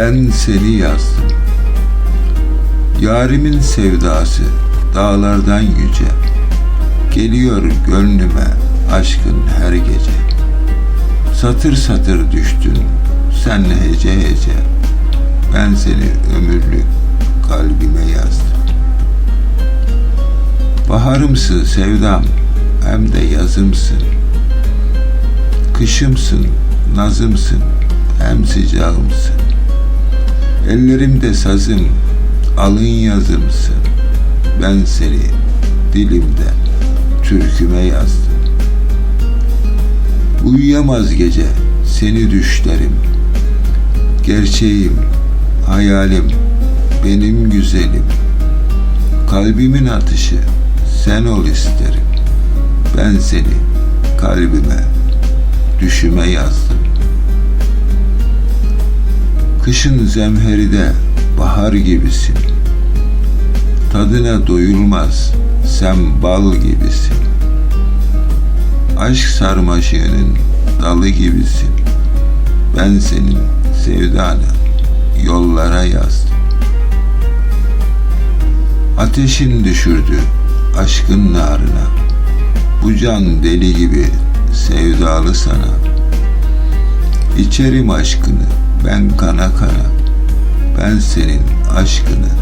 Ben seni yazdım. Yarimin sevdası dağlardan yüce. Geliyor gönlüme aşkın her gece. Satır satır düştün sen hece hece. Ben seni ömürlük kalbime yazdım. Baharımsın sevdam hem de yazımsın. Kışımsın, nazımsın, hem sıcağımsın. Ellerimde sazım, alın yazımsın. Ben seni dilimden türküme yazdım. Uyuyamaz gece seni düşlerim. Gerçeğim, hayalim, benim güzelim. Kalbimin atışı sen ol isterim. Ben seni kalbime, düşüme yazdım. Kışın zemheride bahar gibisin. Tadına doyulmaz sen bal gibisin. Aşk sarmaşığının dalı gibisin. Ben senin sevdanı yollara yazdım. Ateşin düşürdü aşkın narına. Bu can deli gibi sevdalı sana. İçerim aşkını ben kana kana. Ben senin aşkını